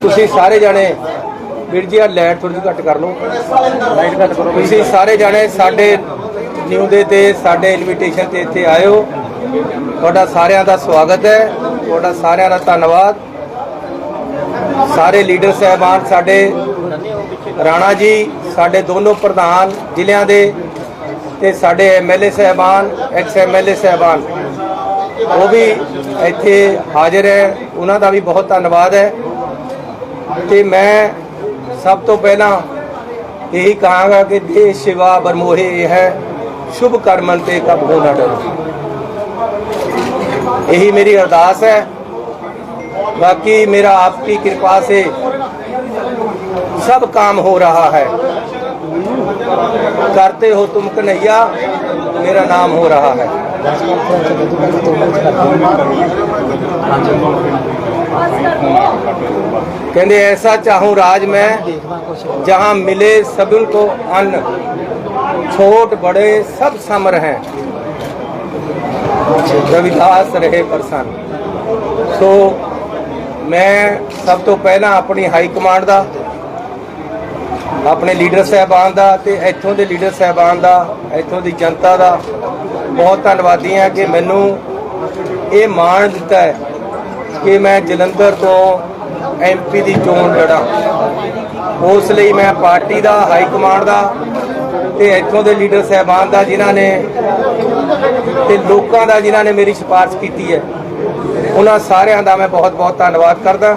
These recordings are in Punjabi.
ਤੁਸੀਂ ਸਾਰੇ ਜਾਣੇ ਵੀਰ ਜੀ ਆ ਲਾਈਟ ਥੋੜੀ ਜਿਹੀ ਘੱਟ ਕਰ ਲਓ। ਲਾਈਟ ਘੱਟ ਕਰੋ ਤੁਸੀਂ ਸਾਰੇ ਜਾਣੇ ਸਾਡੇ ਨਿਊ ਦੇ ਤੇ ਸਾਡੇ ਇਨਵੀਟੇਸ਼ਨ ਤੇ ਇੱਥੇ ਆਇਓ। ਤੁਹਾਡਾ ਸਾਰਿਆਂ ਦਾ ਸਵਾਗਤ ਹੈ। ਤੁਹਾਡਾ ਸਾਰਿਆਂ ਦਾ ਧੰਨਵਾਦ। ਸਾਰੇ ਲੀਡਰ ਸਹਿਬਾਨ ਸਾਡੇ ਰਾਣਾ ਜੀ ਸਾਡੇ ਦੋਨੋਂ ਪ੍ਰਧਾਨ ਜ਼ਿਲ੍ਹਿਆਂ ਦੇ ਤੇ ਸਾਡੇ ਐਮਐਲਏ ਸਹਿਬਾਨ ਐਕਸ ਐਮਐਲਏ ਸਹਿਬਾਨ। ਉਹ ਵੀ ਇੱਥੇ ਹਾਜ਼ਰ ਹੈ। ਉਹਨਾਂ ਦਾ ਵੀ ਬਹੁਤ ਧੰਨਵਾਦ ਹੈ। ਤੇ ਮੈਂ ਸਭ ਤੋਂ ਪਹਿਲਾਂ ਇਹੀ ਕਹਾਂਗਾ ਕਿ ਦੇਸ਼ ਸੇਵਾ ਬਰਮੋਹੇ ਇਹ ਹੈ ਸ਼ੁਭ ਕਰਮਨ ਤੇ ਕਬ ਹੋ ਨਾ ਡਰੋ यही मेरी अरदास है बाकी मेरा आपकी कृपा से सब काम हो रहा है करते हो तुम कन्हैया मेरा नाम हो रहा है कहते ऐसा चाहूं राज में जहां मिले सभी को अन्न छोट बड़े सब समर हैं ਰਵਿਦਾਸ ਰਹੇ ਪ੍ਰਸੰਨ ਸੋ ਮੈਂ ਸਭ ਤੋਂ ਪਹਿਲਾਂ ਆਪਣੀ ਹਾਈ ਕਮਾਂਡ ਦਾ ਆਪਣੇ ਲੀਡਰ ਸਹਿਬਾਨ ਦਾ ਤੇ ਇੱਥੋਂ ਦੇ ਲੀਡਰ ਸਹਿਬਾਨ ਦਾ ਇੱਥੋਂ ਦੀ ਜਨਤਾ ਦਾ ਬਹੁਤ ਧੰਨਵਾਦੀ ਹਾਂ ਕਿ ਮੈਨੂੰ ਇਹ ਮਾਣ ਦਿੱਤਾ ਹੈ ਕਿ ਮੈਂ ਜਲੰਧਰ ਤੋਂ ਐਮਪੀ ਦੀ ਚੋਣ ਲੜਾਂ। ਉਸ ਲਈ ਮੈਂ ਪਾਰਟੀ ਦਾ, ਹਾਈ ਕਮਾਂਡ ਦਾ ਤੇ ਇੱਥੋਂ ਦੇ ਲੀਡਰ ਸਹਿਬਾਨ ਦਾ ਜਿਨ੍ਹਾਂ ਨੇ ਤੇ ਲੋਕਾਂ ਦਾ ਜਿਨ੍ਹਾਂ ਨੇ ਮੇਰੀ ਸਿਫਾਰਿਸ਼ ਕੀਤੀ ਹੈ, ਉਹਨਾਂ ਸਾਰਿਆਂ ਦਾ ਮੈਂ ਬਹੁਤ ਬਹੁਤ ਧੰਨਵਾਦ ਕਰਦਾ।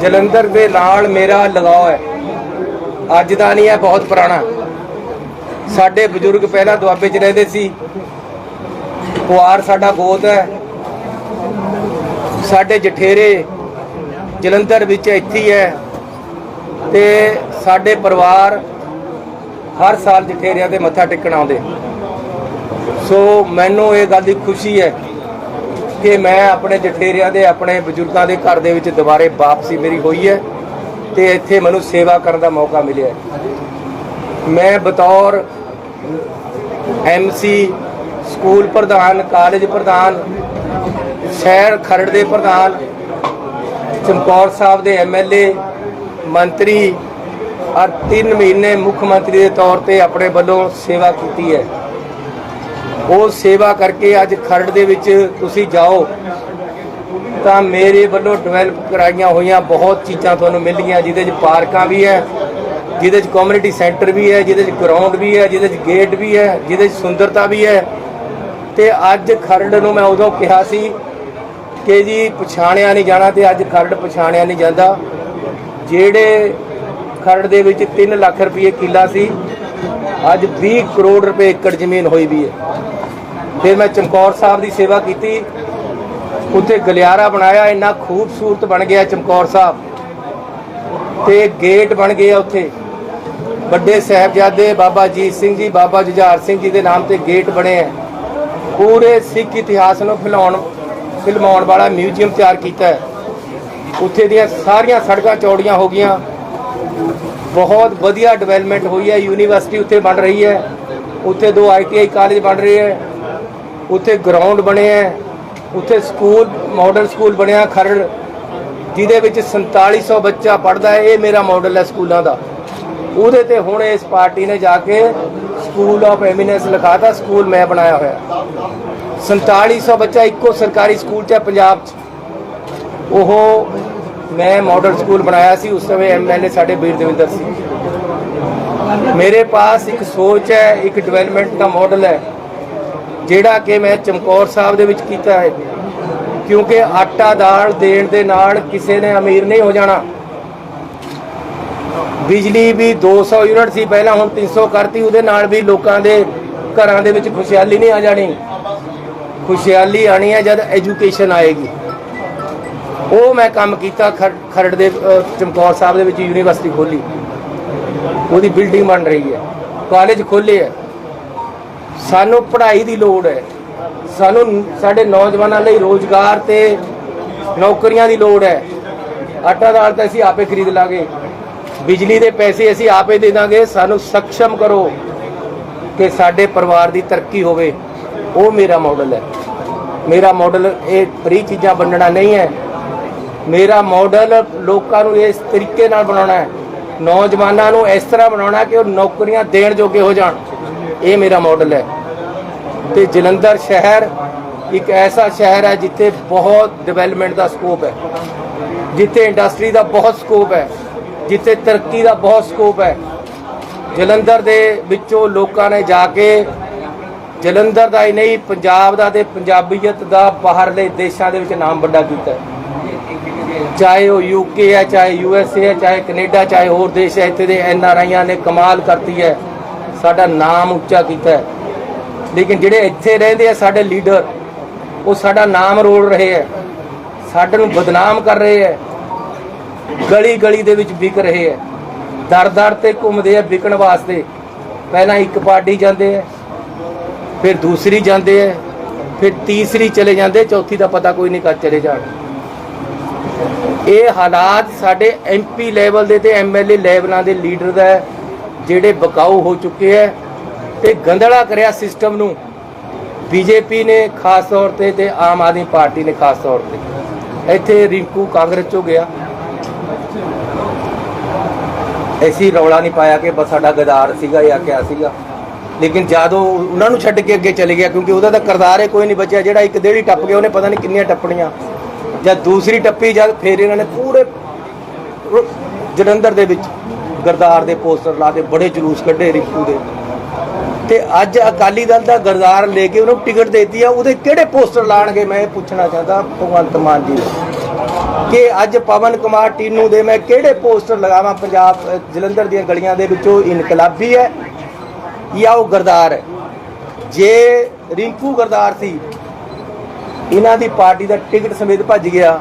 ਜਲੰਧਰ ਦੇ ਨਾਲ ਮੇਰਾ ਲਗਾਓ ਹੈ। ਅੱਜ ਦਾ ਨਹੀਂ ਹੈ, ਬਹੁਤ ਪੁਰਾਣਾ। ਸਾਡੇ ਬਜ਼ੁਰਗ ਪਹਿਲਾਂ ਦੁਆਬੇ 'ਚ ਰਹਿੰਦੇ ਸੀ। ਪੁਆਰ ਸਾਡਾ ਗੋਤ ਹੈ। ਸਾਡੇ ਜਠੇਰੇ ਜਲੰਧਰ ਵਿੱਚ ਇੱਥੇ ਹੀ ਹੈ ਤੇ ਸਾਡੇ ਪਰਿਵਾਰ ਹਰ ਸਾਲ ਜਠੇਰਿਆਂ ਦੇ ਮੱਥਾ ਟੇਕਣ ਆਉਂਦੇ ਸੋ ਮੈਨੂੰ ਇਹ ਗੱਲ ਦੀ ਖੁਸ਼ੀ ਹੈ ਕਿ ਮੈਂ ਆਪਣੇ ਜਠੇਰਿਆਂ ਦੇ, ਆਪਣੇ ਬਜ਼ੁਰਗਾਂ ਦੇ ਘਰ ਦੇ ਵਿੱਚ ਦੁਬਾਰੇ ਵਾਪਸੀ ਮੇਰੀ ਹੋਈ ਹੈ ਤੇ ਇੱਥੇ ਮੈਨੂੰ ਸੇਵਾ ਕਰਨ ਦਾ ਮੌਕਾ ਮਿਲਿਆ ਮੈਂ ਬਤੌਰ ਐਮਸੀ ਸਕੂਲ ਪ੍ਰਧਾਨ, ਕਾਲਜ ਪ੍ਰਧਾਨ ਸ਼ਹਿਰ ਖਰੜ ਦੇ ਪ੍ਰਧਾਨ, ਚਮਕੌਰ ਸਾਹਿਬ ਦੇ ਐਮਐਲਏ ਮੰਤਰੀ ਔਰ 3 ਮਹੀਨੇ ਮੁੱਖ ਮੰਤਰੀ ਦੇ ਤੌਰ ਤੇ ਆਪਣੇ ਵੱਲੋਂ ਸੇਵਾ ਕੀਤੀ ਹੈ। ਉਹ ਸੇਵਾ ਕਰਕੇ ਅੱਜ ਖਰੜ ਦੇ ਵਿੱਚ ਤੁਸੀਂ ਜਾਓ, ਤਾਂ ਮੇਰੇ ਵੱਲੋਂ ਡਿਵੈਲਪ ਕਰਾਈਆਂ ਹੋਈਆਂ ਬਹੁਤ ਚੀਜ਼ਾਂ ਤੁਹਾਨੂੰ ਮਿਲਣਗੀਆਂ, ਜਿਹਦੇ 'ਚ ਪਾਰਕਾਂ ਵੀ ਹੈ, ਜਿਹਦੇ 'ਚ ਕਮਿਊਨਿਟੀ ਸੈਂਟਰ ਵੀ ਹੈ, ਜਿਹਦੇ 'ਚ ਗਰਾਊਂਡ ਵੀ ਹੈ, ਜਿਹਦੇ 'ਚ ਗੇਟ ਵੀ ਹੈ, ਜਿਹਦੇ 'ਚ ਸੁੰਦਰਤਾ ਵੀ ਹੈ। ਤੇ ਅੱਜ ਖਰੜ ਨੂੰ ਮੈਂ ਉਦੋਂ ਕਿਹਾ ਸੀ ਕਿ ਜੀ ਪਛਾਣਿਆ ਨਹੀਂ ਜਾਣਾ ਤੇ ਅੱਜ ਖਰੜ ਪਛਾਣਿਆ ਨਹੀਂ ਜਾਂਦਾ। ਜਿਹੜੇ ਖਰੜ ਦੇ ਵਿੱਚ 3 ਲੱਖ ਰੁਪਏ ਕਿੱਲਾ ਸੀ, ਅੱਜ 20 ਕਰੋੜ ਰੁਪਏ ਏਕੜ ਜ਼ਮੀਨ ਹੋਈ ਵੀ ਹੈ। ਫਿਰ ਮੈਂ ਚਮਕੌਰ ਸਾਹਿਬ ਦੀ ਸੇਵਾ ਕੀਤੀ। ਉੱਥੇ ਗਲਿਆਰਾ ਬਣਾਇਆ, ਇੰਨਾ ਖੂਬਸੂਰਤ ਬਣ ਗਿਆ ਚਮਕੌਰ ਸਾਹਿਬ। ਤੇ ਗੇਟ ਬਣ ਗਏ ਆ ਉੱਥੇ। ਵੱਡੇ ਸਾਹਿਬਜ਼ਾਦੇ ਬਾਬਾ ਜੀਤ ਸਿੰਘ ਜੀ, ਬਾਬਾ ਜੁਝਾਰ ਸਿੰਘ ਜੀ ਦੇ ਨਾਮ ਤੇ ਗੇਟ ਬਣੇ ਆ। ਪੂਰੇ ਸਿੱਖ ਇਤਿਹਾਸ ਨੂੰ ਫੈਲਾਉਣ ਫਿਲਮਾਉਣ ਵਾਲਾ ਮਿਊਜ਼ੀਅਮ ਤਿਆਰ ਕੀਤਾ ਹੈ। ਉੱਥੇ ਦੀਆਂ ਸਾਰੀਆਂ ਸੜਕਾਂ ਚੌੜੀਆਂ ਹੋ ਗਈਆਂ। ਬਹੁਤ ਵਧੀਆ ਡਿਵੈਲਪਮੈਂਟ ਹੋਈ ਹੈ। ਯੂਨੀਵਰਸਿਟੀ ਉੱਥੇ ਬਣ ਰਹੀ ਹੈ। ਉੱਥੇ ਦੋ ਆਈਟੀਆਈ ਕਾਲਜ ਬਣ ਰਹੇ ਹੈ। ਉੱਥੇ ਗਰਾਊਂਡ ਬਣੇ ਹੈ। ਉੱਥੇ ਸਕੂਲ ਮਾਡਲ ਸਕੂਲ ਬਣਿਆ ਖਰੜ, ਜਿਹਦੇ ਵਿੱਚ 4700 ਬੱਚਾ ਪੜਦਾ ਹੈ। ਇਹ ਮੇਰਾ ਮਾਡਲ ਹੈ ਸਕੂਲਾਂ ਦਾ। ਉਹਦੇ ਤੇ ਹੁਣ ਇਸ ਪਾਰਟੀ ਨੇ ਜਾ ਕੇ ਸਕੂਲ ਆਫ ਐਮੀਨੈਂਸ ਲਿਖਾਤਾ। ਸਕੂਲ ਮੈਂ ਬਣਾਇਆ ਹੋਇਆ। 4700 ਬੱਚਾ ਇੱਕੋ ਸਰਕਾਰੀ ਸਕੂਲ 'ਚ ਹੈ ਪੰਜਾਬ 'ਚ। ਉਹ ਮੈਂ ਮਾਡਲ ਸਕੂਲ ਬਣਾਇਆ ਸੀ, ਉਸ ਸਮੇਂ ਐਮਐਲਏ ਸਾਡੇ ਵੀਰ ਦਵਿੰਦਰ ਸੀ। ਮੇਰੇ ਪਾਸ ਇੱਕ ਸੋਚ ਹੈ, ਇੱਕ ਡਿਵੈਲਪਮੈਂਟ ਦਾ ਮਾਡਲ ਹੈ, ਜਿਹੜਾ ਕਿ ਮੈਂ ਚਮਕੌਰ ਸਾਹਿਬ ਦੇ ਵਿੱਚ ਕੀਤਾ ਹੈ। ਕਿਉਂਕਿ ਆਟਾ ਦਾਲ ਦੇਣ ਦੇ ਨਾਲ ਕਿਸੇ ਨੇ ਅਮੀਰ ਨਹੀਂ ਹੋ ਜਾਣਾ। ਬਿਜਲੀ ਵੀ 200 ਯੂਨਿਟ ਸੀ, ਪਹਿਲਾਂ ਹੁਣ 300 ਕਰਤੀ, ਉਹਦੇ ਨਾਲ ਵੀ ਲੋਕਾਂ ਦੇ ਘਰਾਂ ਦੇ ਵਿੱਚ ਖੁਸ਼ਹਾਲੀ ਨਹੀਂ ਆ ਜਾਣੀ। ਖੁਸ਼ਹਾਲੀ ਆਣੀ ਹੈ ਜਦ ਐਜੂਕੇਸ਼ਨ ਆਏਗੀ। ਉਹ ਮੈਂ ਕੰਮ ਕੀਤਾ ਖਰ- ਖਰੜ ਦੇ ਚਮਕੌਰ ਸਾਹਿਬ ਦੇ ਵਿੱਚ ਯੂਨੀਵਰਸਿਟੀ ਖੋਲੀ। ਉਹਦੀ ਬਿਲਡਿੰਗ ਬਣ ਰਹੀ ਹੈ। ਕਾਲਜ ਖੋਲੇ ਹੈ। ਸਾਨੂੰ ਪੜ੍ਹਾਈ ਦੀ ਲੋੜ ਹੈ। ਸਾਨੂੰ ਸਾਡੇ ਨੌਜਵਾਨਾਂ ਲਈ ਰੋਜ਼ਗਾਰ ਤੇ ਨੌਕਰੀਆਂ ਦੀ ਲੋੜ ਹੈ। ਆਟਾ ਦਾਲ ਤਾਂ ਅਸੀਂ ਆਪੇ ਖਰੀਦ ਲਾਂਗੇ। ਬਿਜਲੀ ਦੇ ਪੈਸੇ ਅਸੀਂ ਆਪੇ ਦੇ ਦਾਂਗੇ। ਸਾਨੂੰ ਸક્ષਮ ਕਰੋ ਕਿ ਸਾਡੇ ਪਰਿਵਾਰ ਦੀ ਤਰੱਕੀ ਹੋਵੇ। ਉਹ ਮੇਰਾ ਮਾਡਲ ਹੈ। ਮੇਰਾ ਮਾਡਲ ਇਹ ਫਰੀ ਚੀਜ਼ਾਂ ਵੰਡਣਾ ਨਹੀਂ ਹੈ। ਮੇਰਾ ਮਾਡਲ ਲੋਕਾਂ ਨੂੰ ਇਸ ਤਰੀਕੇ ਨਾਲ ਬਣਾਉਣਾ ਹੈ। ਨੌਜਵਾਨਾਂ ਨੂੰ ਇਸ ਤਰ੍ਹਾਂ ਬਣਾਉਣਾ ਕਿ ਉਹ ਨੌਕਰੀਆਂ ਦੇਣ ਜੋਗੇ ਹੋ ਜਾਣ। ਇਹ ਮੇਰਾ ਮਾਡਲ ਹੈ। ਤੇ ਜਲੰਧਰ ਸ਼ਹਿਰ ਇੱਕ ਐਸਾ ਸ਼ਹਿਰ ਹੈ ਜਿੱਥੇ ਬਹੁਤ ਡਿਵੈਲਪਮੈਂਟ ਦਾ ਸਕੋਪ ਹੈ। ਜਿੱਥੇ ਇੰਡਸਟਰੀ ਦਾ ਬਹੁਤ ਸਕੋਪ ਹੈ। ਜਿੱਥੇ ਤਰੱਕੀ ਦਾ ਬਹੁਤ ਸਕੋਪ ਹੈ। ਜਲੰਧਰ ਦੇ ਵਿੱਚੋਂ ਲੋਕਾਂ ਨੇ ਜਾ ਕੇ ਜਲੰਧਰ ਦਾ ਹੀ ਨਹੀਂ, ਪੰਜਾਬ ਦਾ ਤੇ ਪੰਜਾਬੀਅਤ ਦਾ ਬਾਹਰਲੇ ਦੇਸ਼ਾਂ ਦੇ ਵਿੱਚ ਨਾਮ ਵੱਡਾ ਕੀਤਾ ਚਾਹੇ ਉਹ ਯੂਕੇ ਹੈ, ਚਾਹੇ ਯੂਐਸਏ ਹੈ, ਚਾਹੇ ਕੈਨੇਡਾ, ਚਾਹੇ ਹੋਰ ਦੇਸ਼ ਹੈ, ਇੱਥੇ ਦੇ ਐਨ ਆਰ ਆਈਆਂ ਨੇ ਕਮਾਲ ਕਰਤੀ ਹੈ। ਸਾਡਾ ਨਾਮ ਉੱਚਾ ਕੀਤਾ ਲੇਕਿਨ ਜਿਹੜੇ ਇੱਥੇ ਰਹਿੰਦੇ ਆ, ਸਾਡੇ ਲੀਡਰ, ਉਹ ਸਾਡਾ ਨਾਮ ਰੋਲ ਰਹੇ ਹੈ। ਸਾਡੇ ਨੂੰ ਬਦਨਾਮ ਕਰ ਰਹੇ ਹੈ। ਗਲੀ ਗਲੀ ਦੇ ਵਿੱਚ ਵਿਕ ਰਹੇ ਹੈ। ਦਰ ਦਰ ਤੇ ਘੁੰਮਦੇ ਆ ਵਿਕਣ ਵਾਸਤੇ। ਪਹਿਲਾਂ ਇੱਕ ਪਾਰਟੀ ਜਾਂਦੇ ਆ ਫਿਰ ਦੂਸਰੀ ਜਾਂਦੇ ਆ ਫਿਰ ਤੀਸਰੀ ਚਲੇ ਜਾਂਦੇ, ਚੌਥੀ ਦਾ ਪਤਾ ਕੋਈ ਨਹੀਂ ਕਰ ਚਲੇ ਜਾਣ। ਇਹ ਹਾਲਾਤ ਸਾਡੇ ਐਮਪੀ ਲੈਵਲ ਦੇ ਤੇ ਐਮਐਲਏ ਲੈਵਲਾਂ ਦੇ ਲੀਡਰ ਦਾ ਜਿਹੜੇ ਬਕਾਊ ਹੋ ਚੁੱਕੇ ਹੈ ਤੇ ਗੰਦਲਾ ਕਰਿਆ ਸਿਸਟਮ ਨੂੰ। ਬੀਜੇਪੀ ਨੇ ਖਾਸ ਤੌਰ ਤੇ ਤੇ ਆਮ ਆਦਮੀ ਪਾਰਟੀ ਨੇ ਖਾਸ ਤੌਰ ਤੇ। ਇੱਥੇ ਰਿੰਕੂ ਕਾਂਗਰਸ ਚੋਂ ਗਿਆ। ਐਸੀ ਰੌਲਾ ਨਹੀਂ ਪਾਇਆ ਕਿ ਬਸ ਸਾਡਾ ਗਦਾਰ ਸੀਗਾ ਜਾਂ ਕਿਆ ਸੀਗਾ। ਲੇਕਿਨ ਜਦੋਂ ਉਹਨਾਂ ਨੂੰ ਛੱਡ ਕੇ ਅੱਗੇ ਚਲੇ ਗਿਆ, ਕਿਉਂਕਿ ਉਹਦਾ ਤਾਂ ਕਰਦਾਰ ਹੈ ਕੋਈ ਨਹੀਂ ਬਚਿਆ, ਜਿਹੜਾ ਇੱਕ ਦੇੜੀ ਟੱਪ ਗਿਆ ਉਹਨੇ ਪਤਾ ਨਹੀਂ ਕਿੰਨੀਆਂ ਟੱਪਣੀਆਂ। ਜਦ ਦੂਸਰੀ ਟੱਪੀ ਜਦ ਫਿਰ ਇਹਨਾਂ ਨੇ ਪੂਰੇ ਜਲੰਧਰ ਦੇ ਵਿੱਚ ਗਰਦਾਰ ਦੇ ਪੋਸਟਰ ਲਾ ਕੇ ਬੜੇ ਜਲੂਸ ਕੱਢੇ ਰਿੰਕੂ ਦੇ। ਤੇ ਅੱਜ ਅਕਾਲੀ ਦਲ ਦਾ ਗਰਦਾਰ ਲੈ ਕੇ ਉਹਨੂੰ ਟਿਕਟ ਦੇਤੀ ਆ, ਉਹਦੇ ਕਿਹੜੇ ਪੋਸਟਰ ਲਾਣਗੇ ਮੈਂ ਇਹ ਪੁੱਛਣਾ ਚਾਹਦਾ ਭਗਵੰਤ ਮਾਨ ਜੀ ਨੂੰ। ਕਿ ਅੱਜ ਪਵਨ ਕੁਮਾਰ ਟੀਨੂ ਦੇ ਮੈਂ ਕਿਹੜੇ ਪੋਸਟਰ ਲਗਾਵਾਂ, ਪੰਜਾਬ ਜਲੰਧਰ ਦੀਆਂ ਗਲੀਆਂ ਦੇ ਵਿੱਚੋਂ ਇਨਕਲਾਬੀ ਹੈ ਜਾਂ ਉਹ ਗਰਦਾਰ ਹੈ ਜੇ ਰਿੰਕੂ ਗਰਦਾਰ ਸੀ ਇਹਨਾਂ ਦੀ ਪਾਰਟੀ ਦਾ ਟਿਕਟ ਸਮੇਤ ਭੱਜ ਗਿਆ